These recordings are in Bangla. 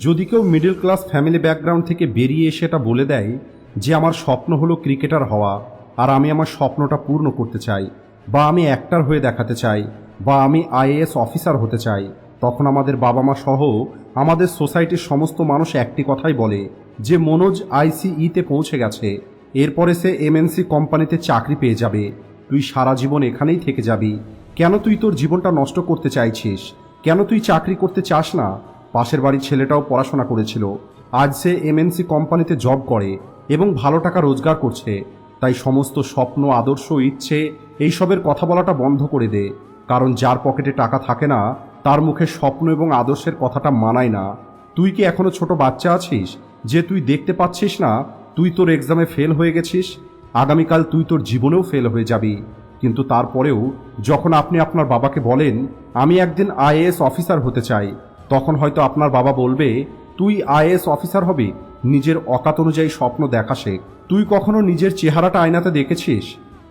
যদি কেউ মিডল ক্লাস ফ্যামিলি ব্যাকগ্রাউন্ড থেকে বেরিয়ে এসে এটা বলে দেয় যে আমার স্বপ্ন হলো ক্রিকেটার হওয়া, আর আমি আমার স্বপ্নটা পূর্ণ করতে চাই, বা আমি অ্যাক্টার হয়ে দেখাতে চাই, বা আমি আইএএস অফিসার হতে চাই, তখন আমাদের বাবা মা সহ আমাদের সোসাইটির সমস্ত মানুষ একটি কথাই বলে যে মনোজ আইসিইতে পৌঁছে গেছে, এরপরে সে এমএনসি কোম্পানিতে চাকরি পেয়ে যাবে, তুই সারা জীবন এখানেই থেকে যাবি, কেন তুই তোর জীবনটা নষ্ট করতে চাইছিস, কেন তুই চাকরি করতে চাস না পাশের বাড়ির ছেলেটাও পড়াশোনা করেছিল। আজ সে এমএনসি কোম্পানিতে জব করে এবং ভালো টাকা রোজগার করছে। তাই সমস্ত স্বপ্ন, আদর্শ, ইচ্ছে এইসবের কথা বলাটা বন্ধ করে দে। কারণ যার পকেটে টাকা থাকে না, তার মুখে স্বপ্ন এবং আদর্শের কথাটা মানায় না। তুই কি এখনও ছোট বাচ্চা আছিস? যে তুই দেখতে পাচ্ছিস না, তুই তোর এক্সামে ফেল হয়ে গেছিস। আগামীকাল তুই তোর জীবনেও ফেল হয়ে যাবি। কিন্তু তারপরেও যখন আপনি আপনার বাবাকে বলেন, আমি একদিন আইএএস অফিসার হতে চাই। তখন হয়তো আপনার বাবা বলবে, তুই আইএস অফিসার হবি? নিজের অকাত অনুযায়ী স্বপ্ন দেখা শেখ। তুই কখনো নিজের চেহারাটা আয়নাতে দেখেছিস?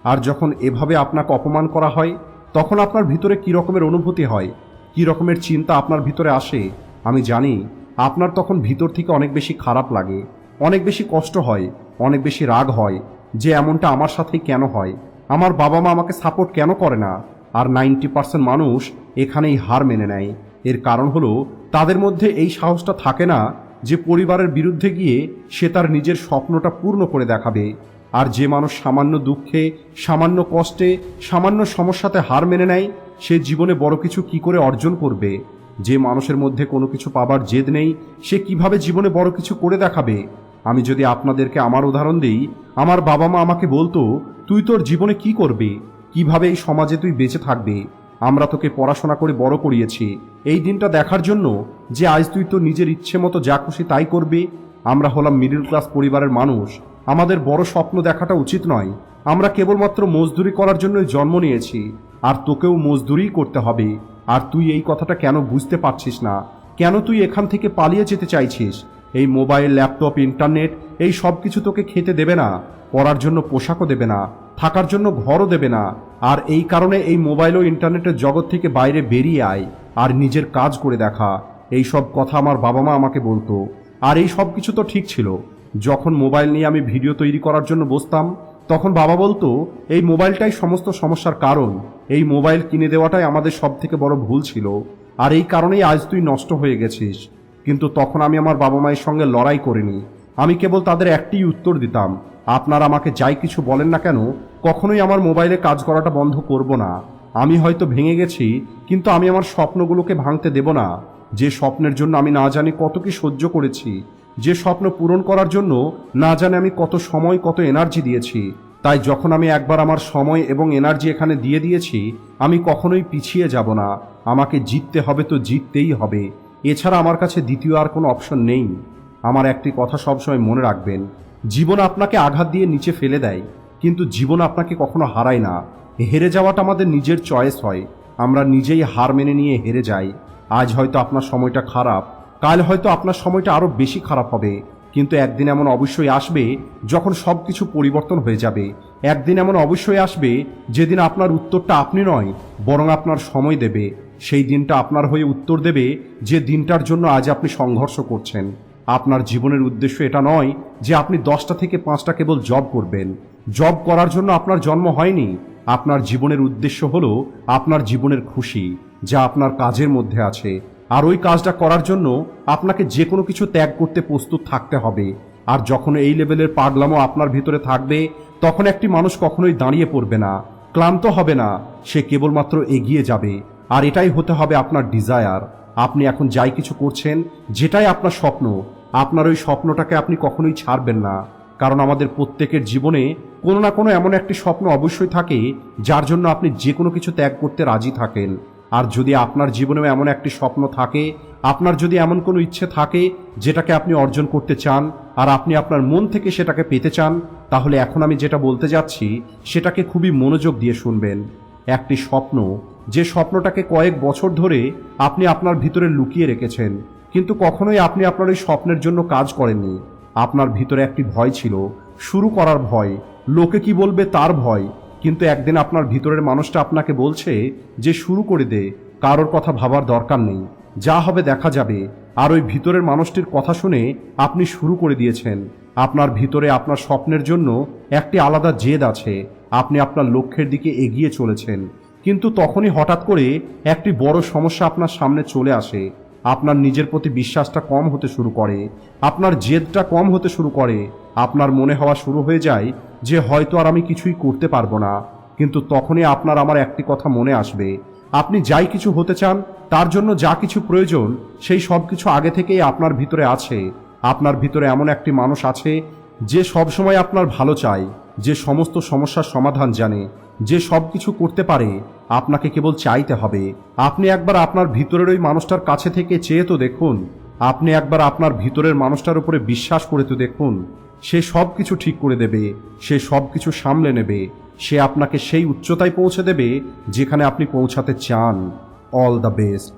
আর যখন এভাবে আপনাকে অপমান করা হয়, তখন আপনার ভিতরে কী রকমের অনুভূতি হয়? কী রকমের চিন্তা আপনার ভিতরে আসে? আমি জানি, আপনার তখন ভিতর থেকে অনেক বেশি খারাপ লাগে, অনেক বেশি কষ্ট হয়, অনেক বেশি রাগ হয়, যে এমনটা আমার সাথেই কেন হয়? আমার বাবা মা আমাকে সাপোর্ট কেন করে না? আর নাইনটি পার্সেন্ট মানুষ এখানেই হার মেনে নেয়। এর কারণ হলো, তাদের মধ্যে এই সাহসটা থাকে না যে পরিবারের বিরুদ্ধে গিয়ে সে তার নিজের স্বপ্নটা পূর্ণ করে দেখাবে। আর যে মানুষ সামান্য দুঃখে, সামান্য কষ্টে, সামান্য সমস্যাতে হার মেনে নেয়, সে জীবনে বড় কিছু কি করে অর্জন করবে? যে মানুষের মধ্যে কোনো কিছু পাবার জেদ নেই, সে কীভাবে জীবনে বড় কিছু করে দেখাবে? আমি যদি আপনাদেরকে আমার উদাহরণ দিই, আমার বাবা মা আমাকে বলতো, তুই তোর জীবনে কি করবে? কীভাবে এই সমাজে তুই বেঁচে থাকবি? আমরা তোকে পড়াশোনা করে বড় করিয়েছি। এই দিনটা দেখার জন্য যে আজ তুই তো নিজের ইচ্ছে মতো যা খুশি তাই করবি, আমরা হলাম মিডল ক্লাস পরিবারের মানুষ। আমাদের বড় স্বপ্ন দেখাটা উচিত নয়। আমরা কেবলমাত্র মজদুরি করার জন্যই জন্ম নিয়েছি, আর তোকেও মজদুরিই করতে হবে। আর তুই এই কথাটা কেন বুঝতে পারছিস না? কেন তুই এখান থেকে পালিয়ে যেতে চাইছিস? এই মোবাইল, ল্যাপটপ, ইন্টারনেট, এই সব কিছু তোকে খেতে দেবে না, পড়ার জন্য পোশাকও দেবে না, থাকার জন্য ঘরও দেবে না। আর এই কারণে এই মোবাইল ও ইন্টারনেটের জগৎ থেকে বাইরে বেরিয়ে আয় আর নিজের কাজ করে দেখা। এই সব কথা আমার বাবা মা আমাকে বলতো। আর এই সব কিছু তো ঠিক ছিল। যখন মোবাইল নিয়ে আমি ভিডিও তৈরি করার জন্য বসতাম, তখন বাবা বলতো, এই মোবাইলটাই সমস্ত সমস্যার কারণ। এই মোবাইল কিনে দেওয়াটাই আমাদের সব থেকে বড় ভুল ছিল। আর এই কারণেই আজ তুই নষ্ট হয়ে গেছিস। কিন্তু তখন আমি আমার বাবা মায়ের সঙ্গে লড়াই করিনি। আমি কেবল তাদের একটি উত্তর দিতাম, আপনারা আমাকে যাই কিছু বলেন না কেন, কখনোই আমার মোবাইলে কাজ করাটা বন্ধ করব না। আমি হয়তো ভেঙে গেছি, কিন্তু আমি আমার স্বপ্নগুলোকে ভাঙতে দেব না। যে স্বপ্নের জন্য আমি না জানি কত কি সহ্য করেছি, যে স্বপ্ন পূরণ করার জন্য না জানি আমি কত সময়, কত এনার্জি দিয়েছি। তাই যখন আমি একবার আমার সময় এবং এনার্জি এখানে দিয়ে দিয়েছি, আমি কখনোই পিছিয়ে যাব না। আমাকে জিততে হবে তো জিততেই হবে। এছাড়া আমার কাছে দ্বিতীয় আর কোনো অপশন নেই। আমার একটি কথা সবসময় মনে রাখবেন, জীবন আপনাকে আঘাত দিয়ে নিচে ফেলে দেয়, কিন্তু জীবন আপনাকে কখনো হারায় না। হেরে যাওয়াটা আমাদের নিজের চয়েস হয়, আমরা নিজেই হার মেনে নিয়ে হেরে যাই। আজ হয়তো আপনার সময়টা খারাপ, কাল হয়তো আপনার সময়টা আরও বেশি খারাপ হবে, কিন্তু একদিন এমন অবশ্যই আসবে যখন সব কিছু পরিবর্তন হয়ে যাবে। একদিন এমন অবশ্যই আসবে যেদিন আপনার উত্তরটা আপনি নয়, বরং আপনার সময় দেবে। সেই দিনটা আপনার হয়ে উত্তর দেবে যে দিনটার জন্য আজ আপনি সংঘর্ষ করছেন। আপনার জীবনের উদ্দেশ্য এটা নয় যে আপনি দশটা থেকে পাঁচটা কেবল জব করবেন। জব করার জন্য আপনার জন্ম হয়নি। আপনার জীবনের উদ্দেশ্য হলো আপনার জীবনের খুশি, যা আপনার কাজের মধ্যে আছে। আর ওই কাজটা করার জন্য আপনাকে যে কোনো কিছু ত্যাগ করতে প্রস্তুত থাকতে হবে। আর যখন এই লেভেলের পাগলামো আপনার ভিতরে থাকবে, তখন একটি মানুষ কখনোই দাঁড়িয়ে পড়বে না। ক্লান্ত হবে না। সে কেবলমাত্র এগিয়ে যাবে। আর এটাই হতে হবে আপনার ডিজায়ার আপনি এখন যাই কিছু করছেন, যেটাই আপনার স্বপ্ন, আপনার ওই স্বপ্নটাকে আপনি কখনোই ছাড়বেন না। কারণ আমাদের প্রত্যেকের জীবনে কোনো না কোনো এমন একটি স্বপ্ন অবশ্যই থাকে, যার জন্য আপনি যে কোনো কিছু ত্যাগ করতে রাজি থাকেন। আর যদি আপনার জীবনেও এমন একটি স্বপ্ন থাকে, আপনার যদি এমন কোনো ইচ্ছে থাকে, যেটাকে আপনি অর্জন করতে চান, আর আপনি আপনার মন থেকে সেটাকে পেতে চান, তাহলে এখন আমি যেটা বলতে যাচ্ছি, সেটাকে খুবই মনোযোগ দিয়ে শুনবেন। একটি স্বপ্ন যে স্বপ্নটাকে কয়েক বছর ধরে আপনি আপনার ভিতরে লুকিয়ে রেখেছেন, কিন্তু কখনোই আপনি আপনার ওই স্বপ্নের জন্য কাজ করেননি। আপনার ভিতরে একটি ভয় ছিল, শুরু করার ভয়, লোকে কি বলবে তার ভয়, কিন্তু একদিন আপনার ভিতরের মানুষটা আপনাকে বলছে যে শুরু করে দে, কারোর কথা ভাবার দরকার নেই, যা হবে দেখা যাবে, আর ওই ভিতরের মানুষটির কথা শুনে আপনি শুরু করে দিয়েছেন। আপনার ভিতরে আপনার স্বপ্নের জন্য একটি আলাদা জেদ আছে, আপনি আপনার লক্ষ্যের দিকে এগিয়ে চলেছেন কিন্তু তখনই হঠাৎ করে একটি বড় সমস্যা আপনার সামনে চলে আসে। আপনার নিজের প্রতি বিশ্বাসটা কম হতে শুরু করে, আপনার জেদটা কম হতে শুরু করে, আপনার মনে হওয়া শুরু হয়ে যায় যে হয়তো আর আমি কিছুই করতে পারব না। কিন্তু তখনই আপনার আমার একটি কথা মনে আসবে। আপনি যাই কিছু হতে চান, তার জন্য যা কিছু প্রয়োজন, সেই সব কিছু আগে থেকেই আপনার ভিতরে আছে। আপনার ভিতরে এমন একটি মানুষ আছে যে সবসময় আপনার ভালো চায়, যে সমস্ত সমস্যার সমাধান জানে যে সব কিছু করতে পারে, আপনাকে কেবল চাইতে হবে। আপনি একবার আপনার ভিতরের ওই মানুষটার কাছে থেকে চেয়ে তো দেখুন। আপনি একবার আপনার ভিতরের মানুষটার উপরে বিশ্বাস করে তো দেখুন। সে সব কিছু ঠিক করে দেবে, সে সব কিছু সামলে নেবে, সে আপনাকে সেই উচ্চতায় পৌঁছে দেবে যেখানে আপনি পৌঁছাতে চান। All the best